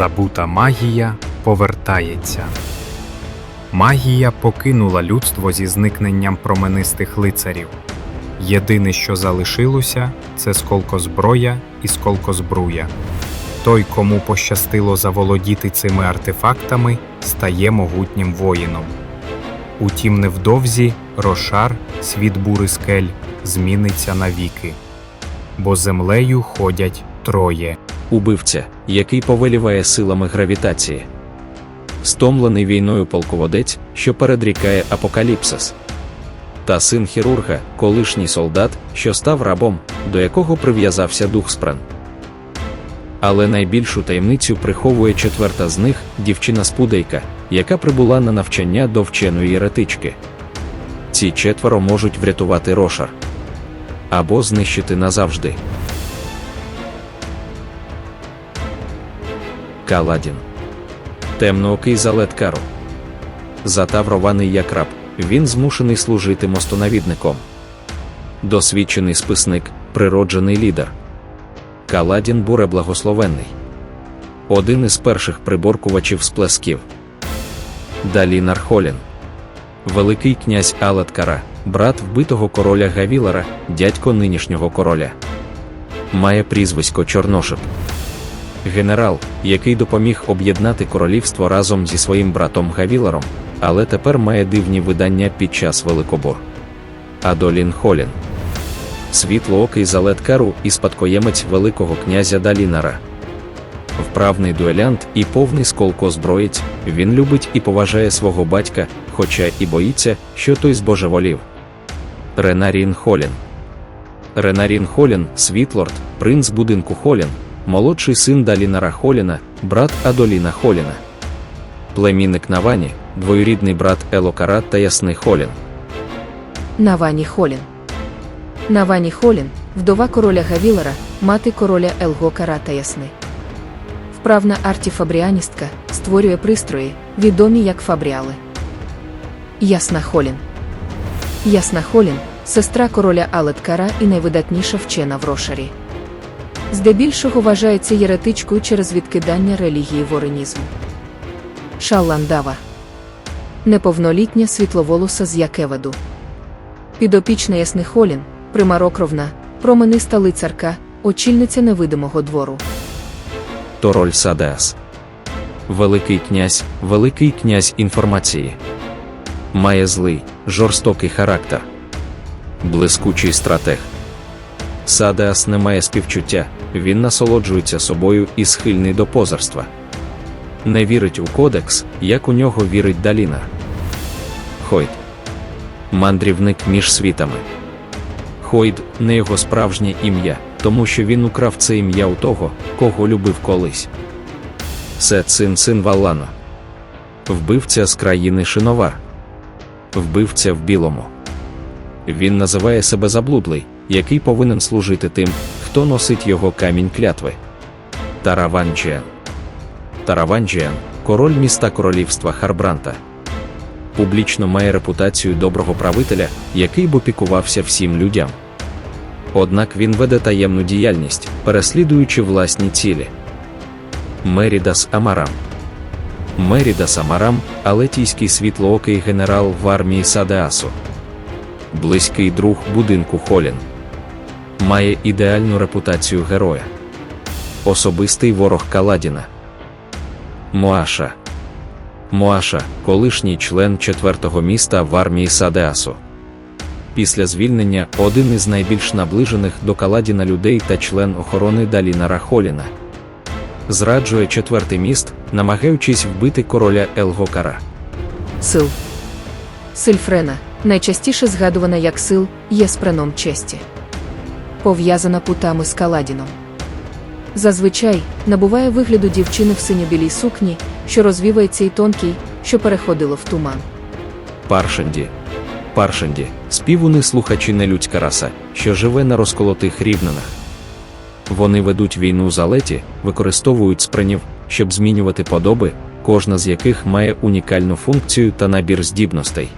Забута магія повертається. Магія покинула людство зі зникненням променистих лицарів. Єдине, що залишилося, це сколкозброя і сколкозбруя. Той, кому пощастило заволодіти цими артефактами, стає могутнім воїном. Утім, невдовзі Рошар, світ бури скель, зміниться навіки, бо землею ходять троє. Убивця, який повеліває силами гравітації. Стомлений війною полководець, що передрікає апокаліпсис. Та син хірурга, колишній солдат, що став рабом, до якого прив'язався дух спран. Але найбільшу таємницю приховує четверта з них дівчина-спудейка, яка прибула на навчання до вченої єретички. Ці четверо можуть врятувати рошар або знищити назавжди. Каладін. Темноокий залеткару. Затаврований як раб, він змушений служити мостонавідником. Досвідчений списник, природжений лідер. Каладін буре благословенний. Один із перших приборкувачів сплесків. Далінар Холін. Великий князь Алеткара, брат вбитого короля Гавілара, дядько нинішнього короля. Має прізвисько Чорношип генерал, який допоміг об'єднати королівство разом зі своїм братом Гавіларом, але тепер має дивні видання під час Великобор. Адолін Холін. Світлоокий залеткару і спадкоємець Великого князя Далінара. Вправний дуелянт і повний сколкозброєць, він любить і поважає свого батька, хоча і боїться, що той збожеволів. Ренарін Холін. Ренарін Холін, Світлорд, принц будинку Холін, молодший син Далінара Холіна, брат Адоліна Холіна. Племінник Навані, двоюрідний брат Елокара та Ясний Холін. Навані Холін. Навані Холін, вдова короля Гавілера, мати короля Елгокара та Ясни. Вправна артіфабріаністка створює пристрої, відомі як фабріали. Ясна Холін. Ясна Холін сестра короля Алеткара і найвидатніша вчена в Рошарі. Здебільшого вважається єретичкою через відкидання релігії воренізму. Шалландава. Неповнолітня світловолоса з Якеведу. Підопічна Ясний Холін, примарокровна, промениста лицарка, очільниця невидимого двору. Тороль Садеас. Великий князь, великий князь інформації. Має злий, жорстокий характер. Блискучий стратег. Садеас не має співчуття, він насолоджується собою і схильний до позерства. Не вірить у кодекс, як у нього вірить Даліна. Хойд. Мандрівник між світами. Хойд не його справжнє ім'я, тому що він украв це ім'я у того, кого любив колись. Сет син син Валлано. Вбивця з країни Шиновар. Вбивця в білому. Він називає себе заблудлий, який повинен служити тим, хто носить його камінь клятви. Тараванджіан. Тараванджіан король міста королівства Харбранта. Публічно має репутацію доброго правителя, який б опікувався всім людям. Однак він веде таємну діяльність, переслідуючи власні цілі. Мерідас Амарам. Мерідас Амарам алетійський світлоокий генерал в армії Садеасу. Близький друг будинку Холін. Має ідеальну репутацію героя. Особистий ворог Каладіна. Моаша. Моаша, колишній член четвертого міста в армії Садеасу. Після звільнення один із найбільш наближених до Каладіна людей та член охорони Далінара Холіна. Зраджує четвертий міст, намагаючись вбити короля Елгокара. Сил. Сильфрена, найчастіше згадувана як сил, є спреном честі. Пов'язана путами з Каладіном. Зазвичай набуває вигляду дівчини в синьо-білій сукні, що розвівається і тонкий, що переходило в туман. Паршенді. Паршенді співуни слухачі нелюдська раса, що живе на розколотих рівнинах. Вони ведуть війну за леті, використовують спринів, щоб змінювати подоби, кожна з яких має унікальну функцію та набір здібностей.